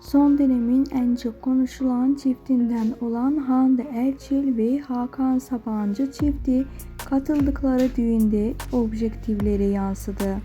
Son dönemin en çok konuşulan çiftinden olan Hande Erçel ve Hakan Sabancı çifti katıldıkları düğünde objektiflere yansıdı.